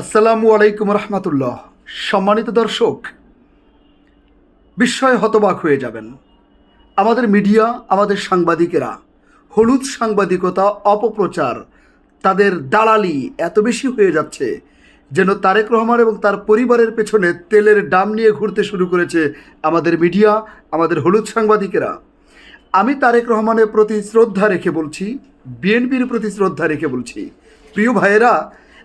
আসসালামু আলাইকুম রহমতুল্লাহ। সম্মানিত দর্শক, বিস্ময়ে হতবাক হয়ে যাবেন। আমাদের মিডিয়া, আমাদের সাংবাদিকেরা, হলুদ সাংবাদিকতা, অপপ্রচার, তাদের দালালি এত বেশি হয়ে যাচ্ছে যেন তারেক রহমান এবং তার পরিবারের পেছনে তেলের ডাম নিয়ে ঘুরতে শুরু করেছে আমাদের মিডিয়া, আমাদের হলুদ সাংবাদিকেরা। আমি তারেক রহমানের প্রতি শ্রদ্ধা রেখে বলছি, বিএনপির প্রতি শ্রদ্ধা রেখে বলছি। প্রিয় ভাইয়েরা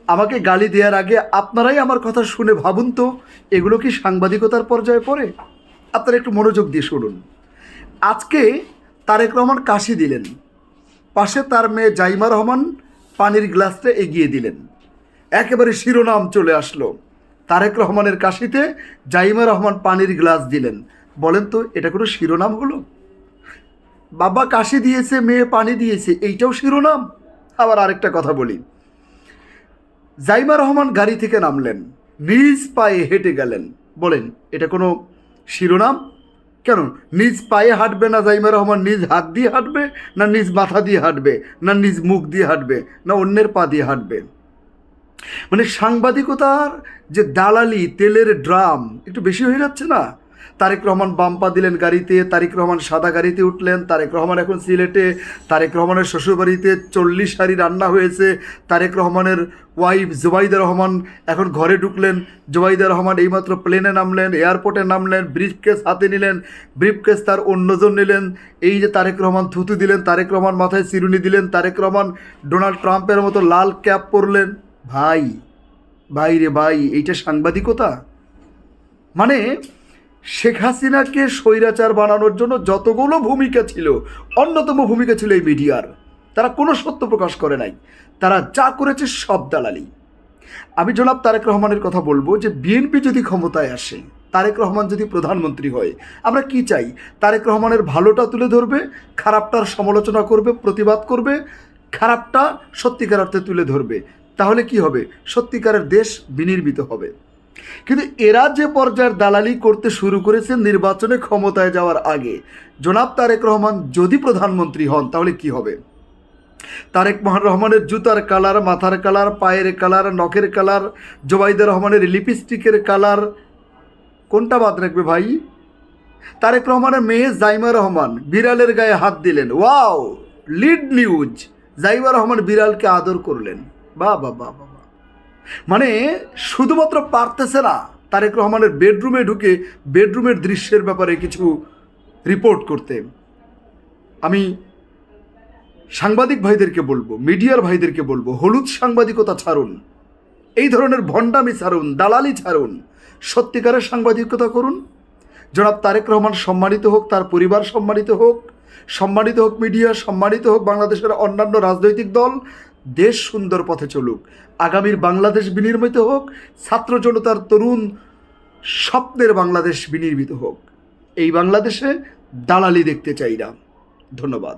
আমাকে গালি দেওয়ার আগে আপনারাই আমার কথা শুনে ভাবুন তো, এগুলো কি সাংবাদিকতার পর্যায়ে পড়ে? আপনারা একটু মনোযোগ দিয়ে শুনুন। আজকে তারেক রহমান কাশি দিলেন। পাশে তার মেয়ে জাইমা রহমান পানির গ্লাসটা এগিয়ে দিলেন। একেবারে শিরোনাম চলে আসলো। তারেক রহমানের কাশিতে জাইমা রহমান পানির গ্লাস দিলেন। বলেন তো, এটা কোনো শিরোনাম হলো? বাবা কাশি দিয়েছে, মেয়ে পানি দিয়েছে, এইটাও শিরোনাম? আবার আরেকটা কথা বলি। জাইমা রহমান গাড়ি থেকে নামলেন, নিজ পায়ে হেঁটে গেলেন। বলেন, এটা কোনো শিরোনাম? কেন? নিজ পায়ে হাঁটবে না জাইমা রহমান? নিজ হাত দিয়ে হাঁটবে না নিজ মাথা দিয়ে হাঁটবে? না নিজ মুখ দিয়ে হাঁটবে? না অন্যের পা দিয়ে হাঁটবে? মানে সাংবাদিকতার যে দালালি, তেলের ড্রাম, একটু বেশি হয়ে যাচ্ছে না? তারেক রহমান বাম্পা দিলেন গাড়িতে, তারেক রহমান সাদা গাড়িতে উঠলেন, তারেক রহমান এখন সিলেটে, তারেক রহমানের শ্বশুরবাড়িতে চল্লিশ সারি রান্না হয়েছে, তারেক রহমানের ওয়াইফ জুবাইদা রহমান এখন ঘরে ঢুকলেন, জুবাইদা রহমান এইমাত্র প্লেনে নামলেন এয়ারপোর্টে নামলেন ব্রিফ কেস হাতে নিলেন ব্রিফ কেস তার অন্যজন নিলেন, এই যে তারেক রহমান থুতু দিলেন, তারেক রহমান মাথায় চিরুনি দিলেন, তারেক রহমান ডোনাল্ড ট্রাম্পের মতো লাল ক্যাপ পরলেন। ভাই ভাই রে ভাই, এইটা সাংবাদিকতা? মানে শেখ হাসিনাকে স্বৈরাচার বানানোর জন্য যতগুলো ভূমিকা ছিল, অন্যতম ভূমিকা ছিল এই মিডিয়ার। তারা কোনো সত্য প্রকাশ করে নাই। তারা যা করেছে সব দালালি। আমি জনাব তারেক রহমানের কথা বলব যে বিএনপি যদি ক্ষমতায় আসে, তারেক রহমান যদি প্রধানমন্ত্রী হয়, আমরা কি চাই? তারেক রহমানের ভালোটা তুলে ধরবে, খারাপটার সমালোচনা করবে, প্রতিবাদ করবে, খারাপটা সত্যিকার অর্থে তুলে ধরবে। তাহলে কি হবে? সত্যিকারের দেশ বিনির্মিত হবে। কিন্তু এরা যে পর্যায়ের দালালি করতে শুরু করেছে নির্বাচনে ক্ষমতায় যাওয়ার আগে। জনাব তারেক রহমান যদি প্রধানমন্ত্রী হন, তাহলে কি হবে? তারেক মহান রহমানের জুতার কালার, মাথার কালার, পায়ের কালার, নখের কালার, জোবাইদা রহমানের লিপস্টিকের কালার, কোনটা বাদ রাখবে ভাই? তারেক রহমানের মেয়ে জাইমা রহমান বিড়ালের গায়ে হাত দিলেন। Wow! Lead news! Zaima Rahman বিড়ালকে আদর করলেন। বা বা বা। মানে শুধুমাত্র পারতেছে না তারেক রহমানের বেডরুমে ঢুকে বেডরুমের দৃশ্যের ব্যাপারে কিছু রিপোর্ট করতে। আমি সাংবাদিক ভাইদেরকে বলব, মিডিয়ার ভাইদেরকে বলব, হলুদ সাংবাদিকতা ছাড়ুন, এই ধরনের ভণ্ডামি ছাড়ুন, দালালি ছাড়ুন, সত্যিকারের সাংবাদিকতা করুন। জনাব তারেক রহমান সম্মানিত হোক, তার পরিবার সম্মানিত হোক সম্মানিত হোক মিডিয়া, সম্মানিত হোক বাংলাদেশের অন্যান্য রাজনৈতিক দল দেশ সুন্দর পথে চলুক, আগামীর বাংলাদেশ বিনির্মিত হোক, ছাত্র জনতার তরুণ স্বপ্নের বাংলাদেশ বিনির্মিত হোক। এই বাংলাদেশে দালালি দেখতে চাই না। ধন্যবাদ।